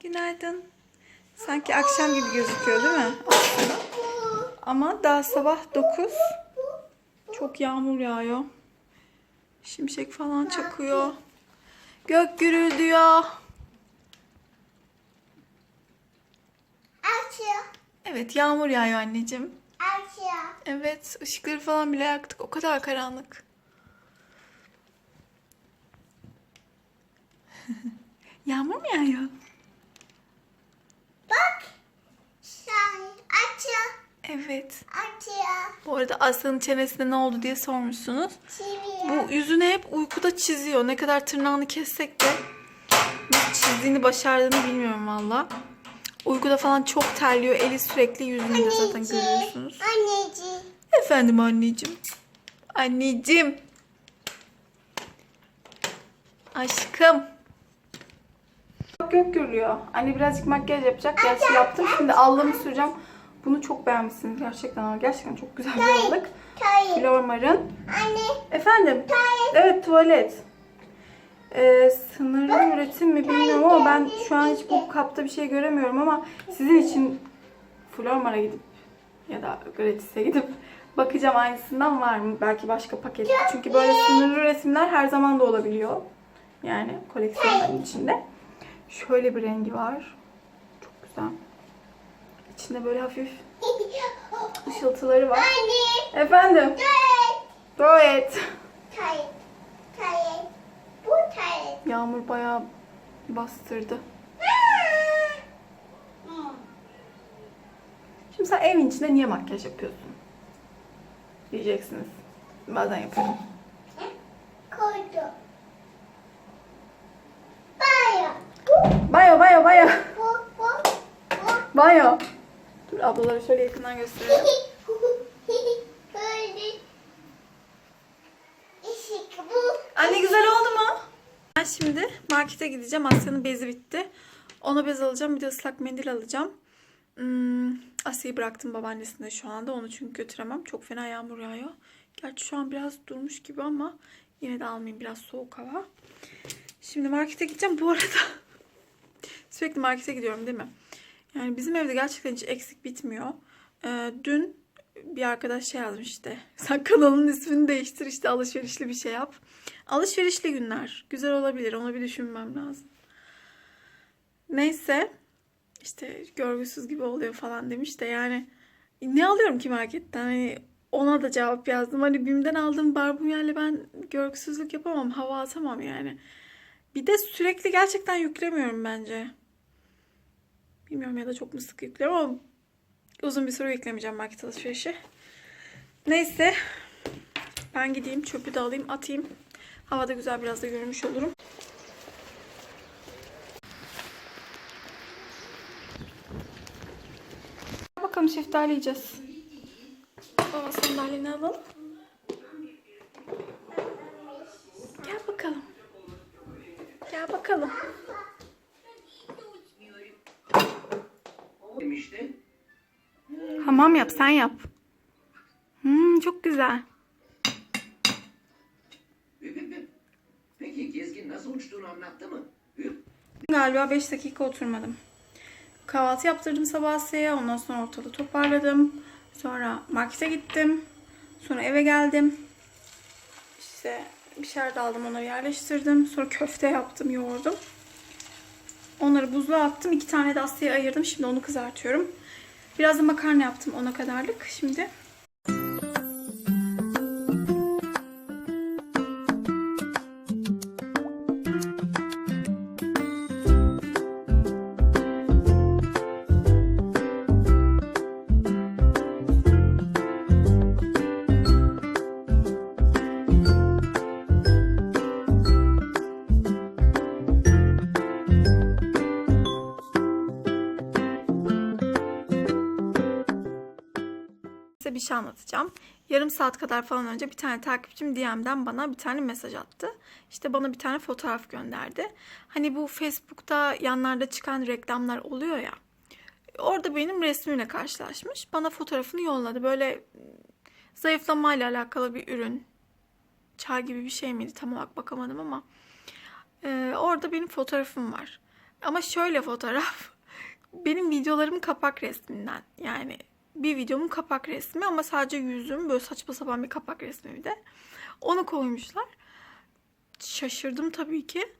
Günaydın. Sanki akşam gibi gözüküyor değil mi? Ama daha sabah 9. Çok yağmur yağıyor. Şimşek falan çakıyor. Gök gürüldüyor. Evet yağmur yağıyor anneciğim. Evet ışıkları falan bile yaktık. O kadar karanlık. yağmur mu yağıyor? Bak. Sen açıyor. Evet. Açıyor. Bu arada Aslı'nın çenesinde ne oldu diye sormuşsunuz. Çeviriyor. Bu yüzünü hep uykuda çiziyor. Ne kadar tırnağını kessek de çizdiğini başardığını bilmiyorum valla. Uykuda falan çok terliyor. Eli sürekli yüzünde zaten görüyorsunuz. Anneciğim. Efendim anneciğim. Anneciğim. Aşkım. Gök gürlüyor. Anne birazcık makyaj yapacak. Gerçi yaptım. Şimdi allığımı süreceğim. Bunu çok beğenmişsiniz gerçekten ama gerçekten çok güzel bir. Hayır. Flormar'ın. Anne. Efendim? Evet tuvalet. Ee, sınırlı üretim mi bilmiyorum ama ben şu an hiç bu kapta bir şey göremiyorum ama sizin için Flormar'a gidip ya da Gratis'e gidip bakacağım aynısından var mı? Belki başka paket. Çünkü böyle sınırlı üretimler her zaman da olabiliyor. Yani koleksiyonların içinde. Şöyle bir rengi var. Çok güzel. İçinde böyle hafif ışıltıları var. Anne. Efendim? Tuvalet. Hayır. Bu. Yağmur bayağı bastırdı. Hmm. Şimdi sen evin içinde niye makyaj yapıyorsun? Diyeceksiniz. Bazen yapıyorum. Banyo. Dur ablaları şöyle yakından bu. Anne güzel oldu mu? Ben şimdi markete gideceğim. Asya'nın bezi bitti. Ona bez alacağım. Bir de ıslak mendil alacağım. Hmm, Asya'yı bıraktım babaannesinde şu anda. Onu çünkü götüremem. Çok fena yağmur yağıyor. Gerçi şu an biraz durmuş gibi ama yine de almayayım. Biraz soğuk hava. Şimdi markete gideceğim. Bu arada sürekli markete gidiyorum değil mi? Yani bizim evde gerçekten hiç eksik bitmiyor. Ee, dün bir arkadaş şey yazmış işte. Sen kanalın ismini değiştir işte alışverişli bir şey yap. Alışverişli günler. Güzel olabilir. Onu bir düşünmem lazım. Neyse. işte görgüsüz gibi oluyor falan demiş de yani ne alıyorum ki marketten? Hani ona da cevap yazdım. Hani BİM'den aldığım barbunyayla ben görgüsüzlük yapamam. Hava atamam yani. Bir de sürekli gerçekten yüklemiyorum bence. Bilmiyorum ya da çok mu sık yüklüyorum ama uzun bir süre yüklemeyeceğim market alışverişi. Neyse. Ben gideyim çöpü de alayım atayım. Havada güzel biraz da görmüş olurum. Bakalım şeftali yiyeceğiz. Baba sandalyeni alalım. Gel bakalım. Gel bakalım. Demişti. Hamam yap sen yap. Hmm, çok güzel. Peki gezgin nasıl uçtuğunu anlattı mı? Galiba 5 dakika oturmadım. Kahvaltı yaptırdım sabah Asya'ya. Ondan sonra ortalığı toparladım. Sonra markete gittim. Sonra eve geldim. İşte bir şeyler de aldım onları yerleştirdim. Sonra köfte yaptım, yoğurdum. Onları buzluğa attım. İki tane de Asya'ya ayırdım. Şimdi onu kızartıyorum. Biraz da makarna yaptım ona kadarlık. Şimdi size bir şey anlatacağım. Yarım saat kadar falan önce bir tane takipçim DM'den bana bir tane mesaj attı. İşte bana bir tane fotoğraf gönderdi. Hani bu Facebook'ta yanlarda çıkan reklamlar oluyor ya. Orada benim resmimle karşılaşmış. Bana fotoğrafını yolladı. Böyle zayıflamayla alakalı bir ürün. Çay gibi bir şey miydi? Tam olarak bakamadım ama. Ee, orada benim fotoğrafım var. Ama şöyle fotoğraf. Benim videolarım kapak resminden. Yani bir videomun kapak resmi ama sadece yüzüm böyle saçma sapan bir kapak resmi bir de. Onu koymuşlar. Şaşırdım tabii ki.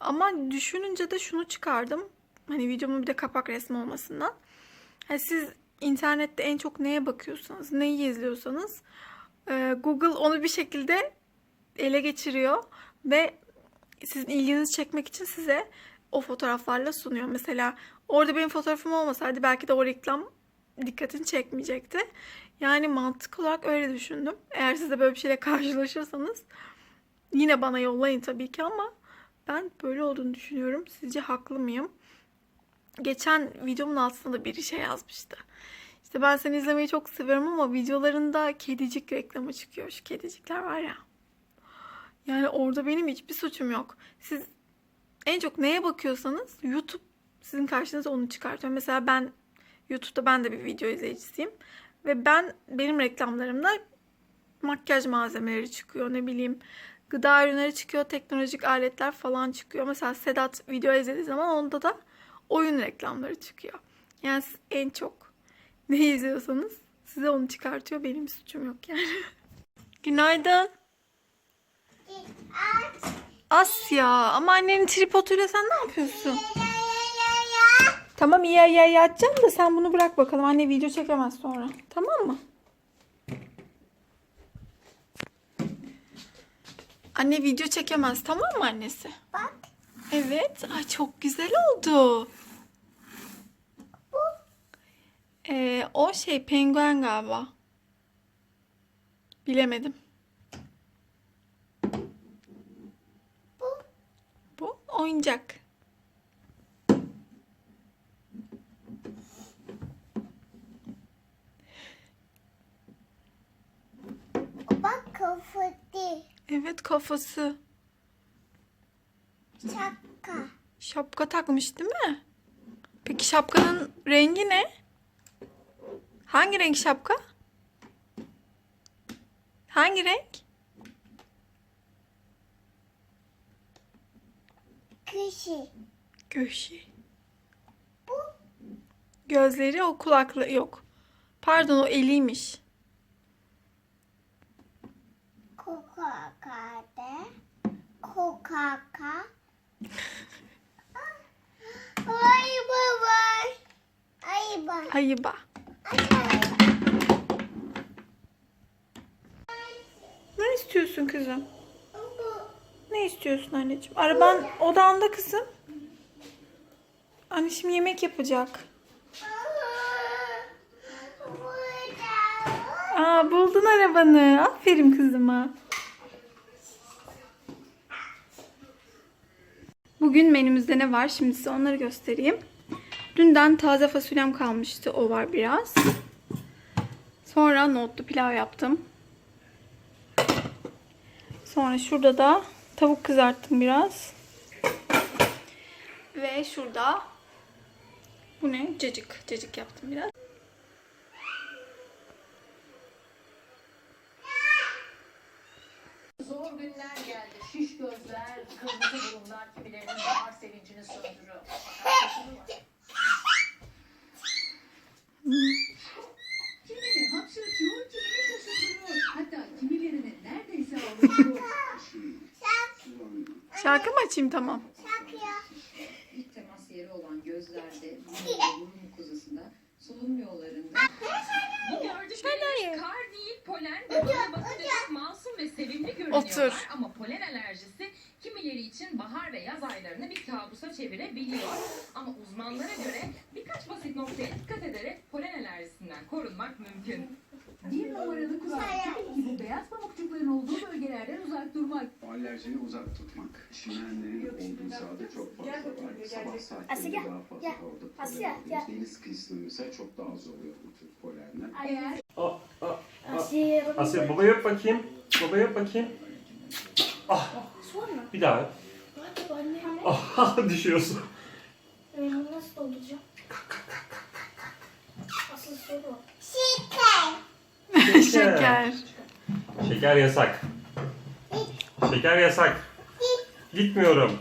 Ama düşününce de şunu çıkardım. Hani videomun bir de kapak resmi olmasından. Yani siz internette en çok neye bakıyorsanız, neyi izliyorsanız e, Google onu bir şekilde ele geçiriyor ve sizin ilginizi çekmek için size o fotoğraflarla sunuyor. Mesela orada benim fotoğrafım olmasaydı belki de o reklam dikkatini çekmeyecekti. Yani mantık olarak öyle düşündüm. Eğer siz de böyle bir şeyle karşılaşırsanız yine bana yollayın tabii ki ama ben böyle olduğunu düşünüyorum. Sizce haklı mıyım? Geçen videomun altında da biri şey yazmıştı. İşte ben seni izlemeyi çok seviyorum ama videolarında kedicik reklamı çıkıyor. Şu kedicikler var ya. Yani orada benim hiçbir suçum yok. Siz en çok neye bakıyorsanız YouTube sizin karşınıza onu çıkartıyor. Mesela ben YouTube'da ben de bir video izleyicisiyim. Ve ben benim reklamlarımda makyaj malzemeleri çıkıyor. Ne bileyim gıda ürünleri çıkıyor. Teknolojik aletler falan çıkıyor. Mesela Sedat video izlediği zaman onda da oyun reklamları çıkıyor. Yani siz en çok ne izliyorsanız size onu çıkartıyor. Benim suçum yok yani. Günaydın. Aç. Asya ama annenin tripoduyla sen ne yapıyorsun? Tamam iyi iyi iyi atacağım da sen bunu bırak bakalım. Anne video çekemez sonra. Tamam mı? Anne video çekemez tamam mı annesi? Bak. Evet. Ay çok güzel oldu. Ee, o şey penguen galiba. Bilemedim. Bu. Bu oyuncak. Bak kafası. Evet kafası. Şapka. Şapka takmış değil mi? Peki şapkanın rengi ne? Hangi renk şapka? Hangi renk? Kışı. Göğşi. Gözleri o kulaklı yok. Pardon o eliymiş. Kokakade. Kokaka. Ay baba. Ay baba. Ayıba. Ay Ne istiyorsun kızım? Ne istiyorsun anneciğim? Araban odanda kızım. Anne şimdi yemek yapacak. Aa buldun arabanı. Aferin kızıma. Bugün menümüzde ne var? Şimdi size onları göstereyim. Dünden taze fasulyem kalmıştı. O var biraz. Sonra nohutlu pilav yaptım. Sonra şurada da tavuk kızarttım biraz. Ve şurada bu ne? Cacık. Cacık yaptım biraz. Açayım tamam. İlk temas yeri olan gözlerde, burun ve burun mukozasında, solunum yollarında Bu gördükleriniz kar değil polen ve bana bakınca masum ve sevimli görünüyorlar. Otur. Ama Alerjiyi uzak tutmak. Çimenlerin olduğu sahada çok fazla var. Sabah saatlerinde Asya, daha fazla gel. orada Asya, polen gel. oluyor. Deniz kıyısında çok daha az oluyor bu tür polenler. Eğer Asya. Asya baba yap bakayım. Baba yap bakayım. Ah. Bir daha. yap. Ah düşüyorsun. Nasıl dolduracağım? Asıl soru. Şeker. Şeker. Şeker yasak. Şeker yasak. Gitmiyorum.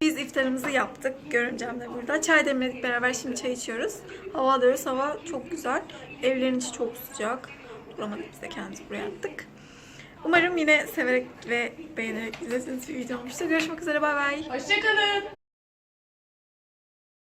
Biz iftarımızı yaptık. Görüncem de burada. Çay demledik beraber şimdi çay içiyoruz. Hava alıyoruz. Hava çok güzel. Evlerin içi çok sıcak. Duramadık biz de kendimizi buraya attık. Umarım yine severek ve beğenerek izlediğiniz bir video olmuştur. Görüşmek üzere. Bay bay. Hoşçakalın.